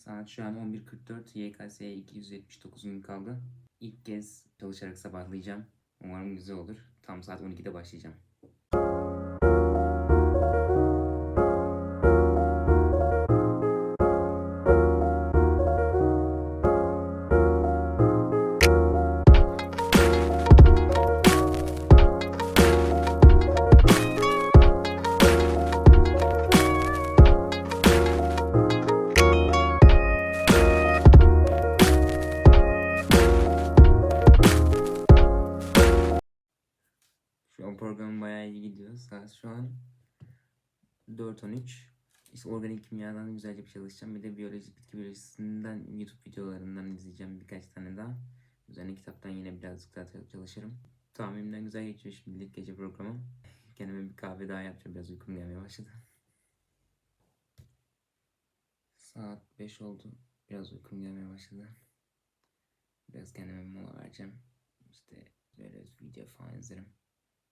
Saat şu an 11.44. YKS'ye 279 gün kaldı. İlk kez çalışarak sabahlayacağım. Umarım güzel olur. Tam saat 12'de başlayacağım. An 4.13. İşte organik kimyadan güzelce bir çalışacağım. Bir de biyoloji, bitki biyolojisinden YouTube videolarından izleyeceğim birkaç tane daha. Üzerine kitaptan yine birazcık daha çalışırım. Tahminimden güzel geçiyor şimdilik gece programı. Kendime bir kahve daha yapacağım. Biraz uykum gelmeye başladı. Saat 5 oldu. Biraz uykum gelmeye başladı. Biraz kendime mola vereceğim. İşte böyle video falan izlerim.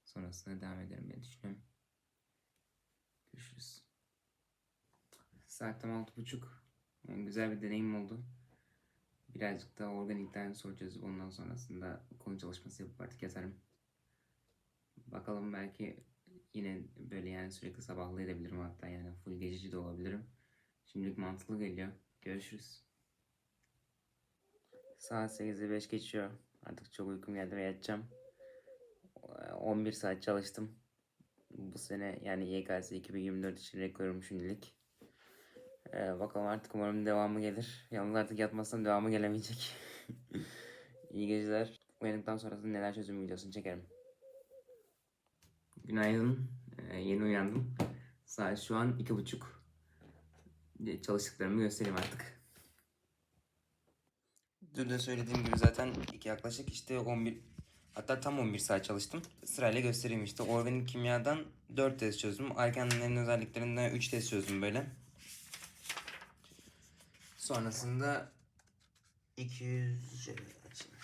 Sonrasında devam ederim diye düşünüyorum. Görüşürüz. Saat tam altı buçuk. Yani güzel bir deneyim oldu. Birazcık daha organikten çözüp ondan sonrasında konu çalışması yapıp artık yatarım. Bakalım belki yine böyle yani sürekli sabahlayabilirim hatta yani full gececi de olabilirim. Şimdilik mantıklı geliyor. Görüşürüz. Saat 8'e 5 geçiyor. Artık çok uykum geldi ve yatacağım. 11 saat çalıştım. Bu sene yani YKS 2024 için rekorum şimdilik. Ee, bakalım artık umarım devamı gelir. Yalnız artık yatmazsam devamı gelemeyecek. İyi geceler. Uyandıktan sonrasında neler çözüm videosunu çekerim. Günaydın. Ee, yeni uyandım. Saat şu an iki buçuk. Çalıştıklarımı göstereyim artık. Dün de söylediğim gibi zaten iki yaklaşık işte 11 hatta tam 11 saat çalıştım. Sırayla göstereyim işte organik kimyadan 4 test çözdüm. Alkenlerin özelliklerinden 3 test çözdüm böyle. Sonrasında 200 şöyle açayım.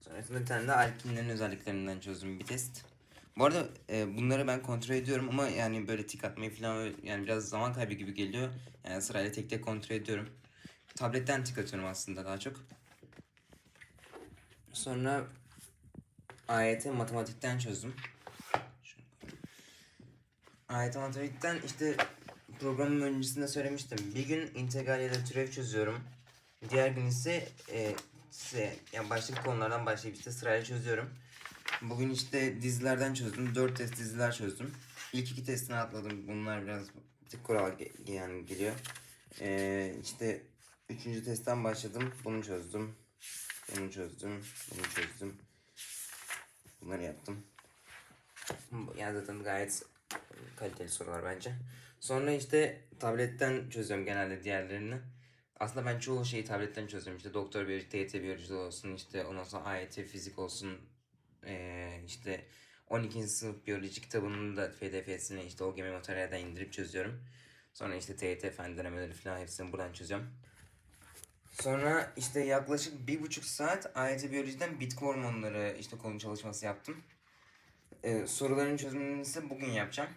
Sonrasında bir tane de alkinlerin özelliklerinden çözdüm bir test. Bu arada e, bunları ben kontrol ediyorum ama yani böyle tik atmayı falan yani biraz zaman kaybı gibi geliyor. Yani sırayla tek tek kontrol ediyorum. Tabletten tik atıyorum aslında daha çok. Sonra AYT matematikten çözdüm. AYT matematikten işte programın öncesinde söylemiştim. Bir gün integral ya da türev çözüyorum. Diğer gün ise e, ise yani başka konulardan başlayıp işte sırayla çözüyorum. Bugün işte dizilerden çözdüm. 4 test diziler çözdüm. İlk iki testini atladım. Bunlar biraz bir tık kural ge- yani geliyor. Ee, işte üçüncü testten başladım. Bunu çözdüm. Bunu çözdüm. Bunu çözdüm. Bunları yaptım. Yani zaten gayet kaliteli sorular bence. Sonra işte tabletten çözüyorum genelde diğerlerini. Aslında ben çoğu şeyi tabletten çözüyorum. İşte doktor biyoloji, TYT biyoloji olsun, işte ondan sonra AYT fizik olsun, ee, işte 12. sınıf biyoloji kitabının da pdf'sini işte o gemi materyalden indirip çözüyorum. Sonra işte TYT fen denemeleri falan hepsini buradan çözüyorum. Sonra işte yaklaşık bir buçuk saat AYT biyolojiden bitki hormonları işte konu çalışması yaptım. Ee, soruların çözümünü ise bugün yapacağım.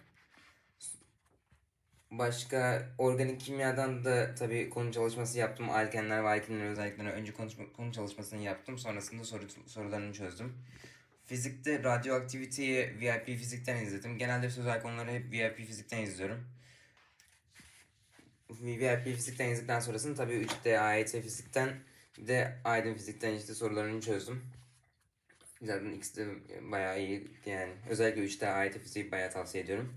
Başka organik kimyadan da tabii konu çalışması yaptım. Alkenler ve alkenlerin özelliklerini önce konuşma, konu çalışmasını yaptım. Sonrasında soru, sorularını çözdüm. Fizikte radyoaktiviteyi VIP fizikten izledim. Genelde sözel konuları hep VIP fizikten izliyorum. VIP fizikten izledikten sonrasında tabii 3D AYT fizikten bir de Aydın fizikten işte sorularını çözdüm. Zaten ikisi de bayağı iyi yani. Özellikle 3D AYT fiziği bayağı tavsiye ediyorum.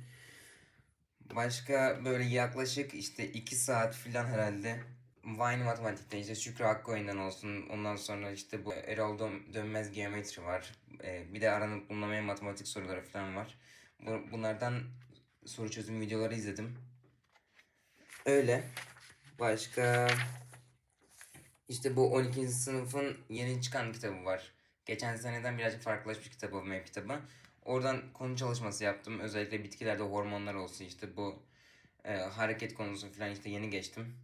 Başka böyle yaklaşık işte 2 saat falan herhalde Vine matematikten işte Şükrü Akkoyun'dan olsun ondan sonra işte bu Erol Dön- Dönmez geometri var. Ee, bir de aranıp bulunamayan matematik soruları falan var. Bu- Bunlardan soru çözüm videoları izledim. Öyle. Başka işte bu 12. sınıfın yeni çıkan kitabı var. Geçen seneden birazcık farklılaşmış kitabı, MEP kitabı. Oradan konu çalışması yaptım. Özellikle bitkilerde hormonlar olsun işte bu e, hareket konusu falan işte yeni geçtim.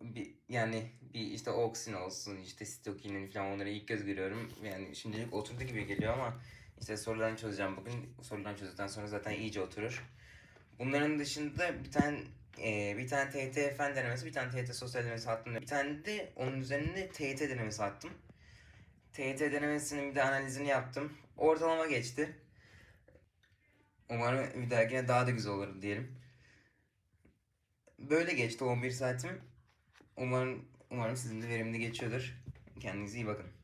Bir, yani bir işte oksin olsun işte sitokinin falan onları ilk göz görüyorum. Yani şimdilik oturdu gibi geliyor ama işte sorularını çözeceğim bugün. Sorularını çözdükten sonra zaten iyice oturur. Bunların dışında bir tane Ee, bir tane TYT fen denemesi, bir tane TYT sosyal denemesi attım. Bir tane de onun üzerinde TYT denemesi attım. TYT denemesinin bir de analizini yaptım. Ortalama geçti. Umarım bir dahakine daha da güzel olur diyelim. Böyle geçti 11 saatim. Umarım umarım sizin de verimli geçiyordur. Kendinize iyi bakın.